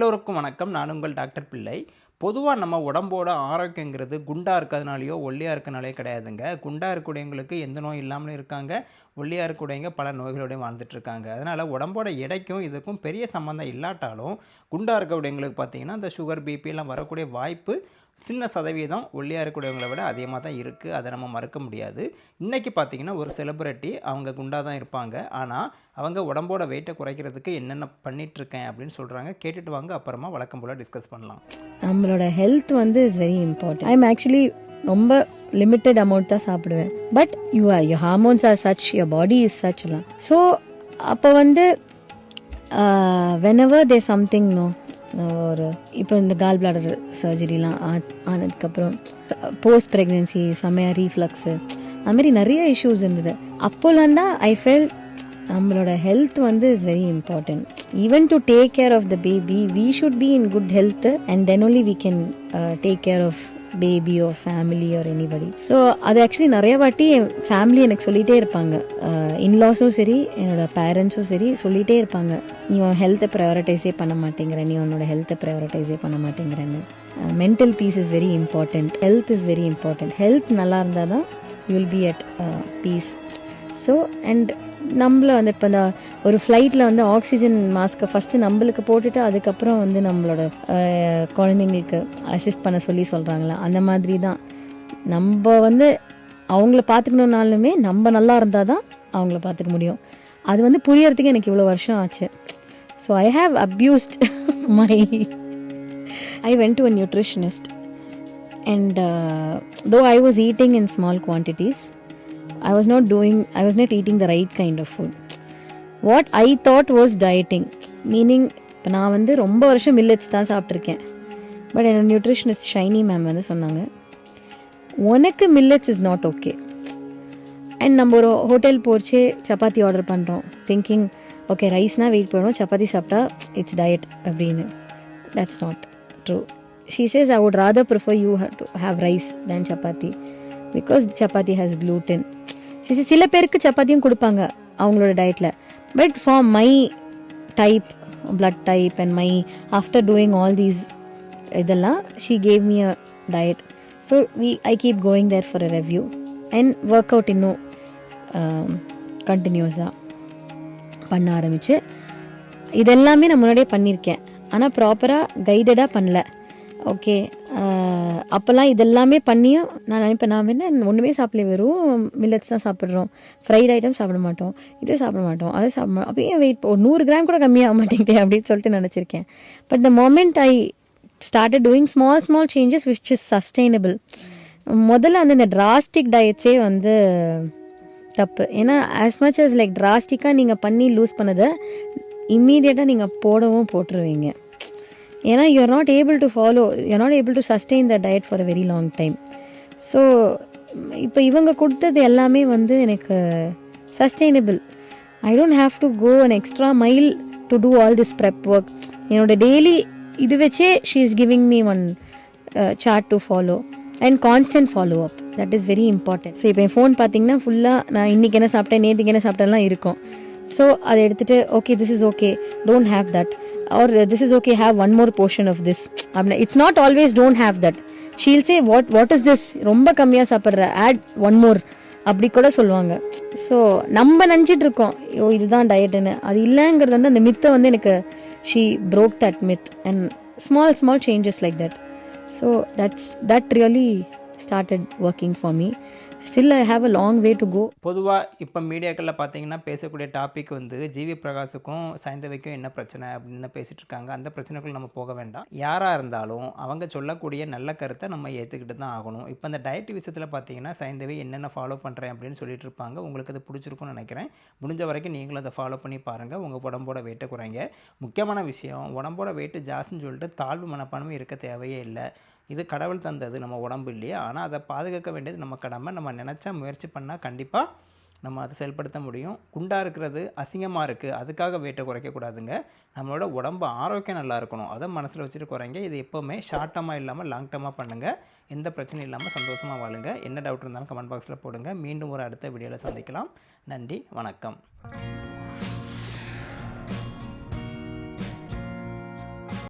எல்லோருக்கும் வணக்கம். நான் உங்கள் டாக்டர் பிள்ளை. பொதுவாக நம்ம உடம்போட ஆரோக்கியங்கிறது குண்டாக இருக்கிறதுனாலையோ ஒல்லியாக இருக்கனாலே கிடையாதுங்க. குண்டாக இருக்கக்கூடியவங்களுக்கு எந்த நோய் இல்லாமலும் இருக்காங்க. ஒல்லியாக இருக்கக்கூடியவங்க பல நோய்களோடையும் வாழ்ந்துட்டுருக்காங்க அதனால் உடம்போட எடைக்கும் இதுக்கும் பெரிய சம்மந்தம் இல்லாட்டாலும் குண்டாக இருக்கக்கூடியவங்களுக்கு பார்த்திங்கன்னா இந்த சுகர் பிபி எல்லாம் வரக்கூடிய வாய்ப்பு சின்ன சதவீதம் ஒல்லியாக இருக்கக்கூடியவங்களை விட அதிகமாக தான் இருக்குது அதை நம்ம மறுக்க முடியாது. இன்றைக்கி பார்த்தீங்கன்னா ஒரு செலிப்ரிட்டி அவங்க குண்டாக தான் இருப்பாங்க. ஆனால் அவங்க உடம்போட வெயிட்டை குறைக்கிறதுக்கு என்னென்ன பண்ணிகிட்ருக்கேன் அப்படின்னு சொல்கிறாங்க கேட்டுட்டு வாங்க. அப்புறமா வழக்கம் போல் டிஸ்கஸ் பண்ணலாம். நம்மளோட ஹெல்த் வந்து is very important I'm actually ரொம்ப லிமிட்டட் அமௌண்ட் தான் சாப்பிடுவேன். But you are you hormones are such your body is சச்லாம் so அப்போ வந்து வெனவர் தே சம்திங் நோ ஒரு இப்போ இந்த கால் பிளாடர் சர்ஜரிலாம் ஆனதுக்கப்புறம் போஸ்ட் ப்ரெக்னென்சி செம்மையாக ரீஃப்ளக்ஸு அது மாதிரி நிறைய இஷ்யூஸ் இருந்தது. அப்போல்லாம் தான் ஐ ஃபெல் நம்மளோட ஹெல்த் வந்து is very important even to take care of the baby we should be in good health and then only we can take care of baby or family or anybody so அது actually நிறைய வாட்டி என் family எனக்கு சொல்லிகிட்டே இருப்பாங்க. இன்லாஸும் சரி என்னோட பேரண்ட்ஸும் சரி சொல்லிகிட்டே இருப்பாங்க. நீ உன் ஹெல்த்தை ப்ரையாரிட்டைஸே பண்ண மாட்டேங்கிற நீ உன்னோட ஹெல்த்தை ப்ரையாரிட்டைஸே பண்ண மாட்டேங்கிறன்னு. Mental peace is very important health is very important health நல்லா இருந்தால் தான் you will be at peace so and நம்மள வந்து இப்போ இந்த ஒரு ஃப்ளைட்டில் வந்து ஆக்சிஜன் மாஸ்க்கை ஃபஸ்ட்டு நம்மளுக்கு போட்டுட்டு அதுக்கப்புறம் வந்து நம்மளோட குழந்தைங்களுக்கு அசிஸ்ட் பண்ண சொல்லி சொல்கிறாங்களா அந்த மாதிரி தான் நம்ம வந்து அவங்கள பார்த்துக்கணுன்னாலுமே நம்ம நல்லா இருந்தால் தான் அவங்கள பார்த்துக்க முடியும். அது வந்து புரியறதுக்கு எனக்கு இவ்வளோ வருஷம் ஆச்சு. So I have abused my I went to a nutritionist and though I was eating in small quantities I was not doing I was not eating the right kind of food what I thought was dieting meaning இப்போ நான் வந்து ரொம்ப வருஷம் millets தான் சாப்பிட்ருக்கேன் but என்னோட nutritionist Saini ma'am வந்து சொன்னாங்க உனக்கு millets is not okay and நம்ம ஒரு ஹோட்டல் போச்சு சப்பாத்தி ஆர்டர் பண்ணுறோம் திங்கிங் ஓகே ரைஸ்னால் வெயிட் பண்ணணும் சப்பாத்தி சாப்பிட்டா இட்ஸ் டயட் அப்படின்னு. That's not true she says I would rather prefer you to have rice than chapati because chapati has gluten சரி சில பேருக்கு சப்பாத்தியும் கொடுப்பாங்க அவங்களோட டயட்டில் but for my type blood type and my after doing all these இதெல்லாம் she gave me a diet so we I keep going there for a review and work out இன்னும் um, கண்டினியூஸாக பண்ண ஆரம்பிச்சு. இதெல்லாமே நான் முன்னாடியே பண்ணியிருக்கேன் ஆனால் ப்ராப்பராக கைடடாக பண்ணல. ஓகே uh, அப்போல்லாம் இதெல்லாமே பண்ணியும் நான் நினைப்பேன் நாம் என்ன ஒன்றுமே சாப்பிடல வெறும் மில்லட்ஸ் தான் சாப்பிட்றோம். ஃப்ரைட் ஐட்டம் சாப்பிட மாட்டோம். இது சாப்பிட மாட்டோம் அதை சாப்பிட மாட்டோம் அப்போ ஏன் வெயிட் ஒரு நூறு கிராம் கூட கம்மியாக மாட்டேங்குது அப்படின்னு சொல்லிட்டு நினச்சிருக்கேன். But the moment I started doing small small changes which is sustainable முதல்ல அந்த இந்த டிராஸ்டிக் டயட்ஸே வந்து தப்பு. ஏன்னா ஆஸ் மச் அஸ் லைக் டிராஸ்டிக்காக நீங்கள் பண்ணி லூஸ் பண்ணதை இம்மீடியட்டாக நீங்கள் போடவும் போட்டுருவீங்க. ஏன்னா you're not able to follow you're not able to sustain the diet for a very long time so இப்போ இவங்க கொடுத்தது எல்லாமே வந்து எனக்கு sustainable I don't have to go an extra mile to do all this prep work என்னோட daily இது வச்சே she is giving me one chart to follow and constant follow up that is very important so இப்போ என் phone பார்த்தீங்கன்னா ஃபுல்லாக நான் இன்றைக்கி என்ன சாப்பிட்டேன் நேற்றுக்கு என்ன சாப்பிட்டேன்லாம் இருக்கும். ஸோ அதை எடுத்துகிட்டு okay this is okay don't have that or this is okay have one more portion of this it's it's not always don't that. That she'll say what what is this ரொம்ப கம்மியாக சாப்பிட்ற add one more அப்படி கூட சொல்லுவாங்க. So நம்ம நினச்சிட்டு இருக்கோம் ஐயோ இதுதான் டயட்டுன்னு அது இல்லைங்கிறது வந்து அந்த மித்தை வந்து எனக்கு she broke that myth and small small changes like that so that's that really started working for me still I have a long way to go பொதுவாக இப்போ மீடியாக்களில் பார்த்தீங்கன்னா பேசக்கூடிய டாபிக் வந்து ஜிவி பிரகாஷுக்கும் சைந்தவிக்கும் என்ன பிரச்சனை அப்படின்னு தான் இருக்காங்க. அந்த பிரச்சனைக்குள்ள நம்ம போக வேண்டாம். யாராக இருந்தாலும் அவங்க சொல்லக்கூடிய நல்ல கருத்தை நம்ம ஏற்றுக்கிட்டு தான் ஆகணும். இப்போ இந்த டயட் விஷயத்தில் பார்த்தீங்கன்னா சைந்தவி என்னென்ன ஃபாலோ பண்ணுறேன் அப்படின்னு சொல்லிட்டு இருப்பாங்க. உங்களுக்கு அது பிடிச்சிருக்கும்னு நினைக்கிறேன். முடிஞ்ச வரைக்கும் நீங்களும் அதை ஃபாலோ பண்ணி பாருங்கள் உங்கள் உடம்போட வெயிட்டை குறைங்க. முக்கியமான விஷயம் உடம்போட வெயிட்டு ஜாஸ்தின்னு சொல்லிட்டு தாழ்வு மனப்பான்மை இருக்க தேவையே இல்லை. இது கடவுள் தந்தது நம்ம உடம்பு இல்லையா? ஆனால் அதை பாதுகாக்க வேண்டியது நம்ம கடமை. நம்ம நினச்சா முயற்சி பண்ணால் கண்டிப்பாக நம்ம அதை செயல்படுத்த முடியும். குண்டாக இருக்கிறது அசிங்கமாக இருக்குது அதுக்காக வெயிட்டை குறைக்கக்கூடாதுங்க நம்மளோட உடம்பு ஆரோக்கியம் நல்லா இருக்கணும். அதை மனசில் வச்சுட்டு குறைங்க. இது எப்போவுமே ஷார்ட் டர்மாக இல்லாமல் லாங் டர்மாக பண்ணுங்கள் எந்த பிரச்சனையும் இல்லாமல் சந்தோஷமாக வாழுங்க. என்ன டவுட் இருந்தாலும் கமெண்ட் பாக்ஸில் போடுங்க. மீண்டும் ஒரு அடுத்த வீடியோவில் சந்திக்கலாம். நன்றி. வணக்கம்.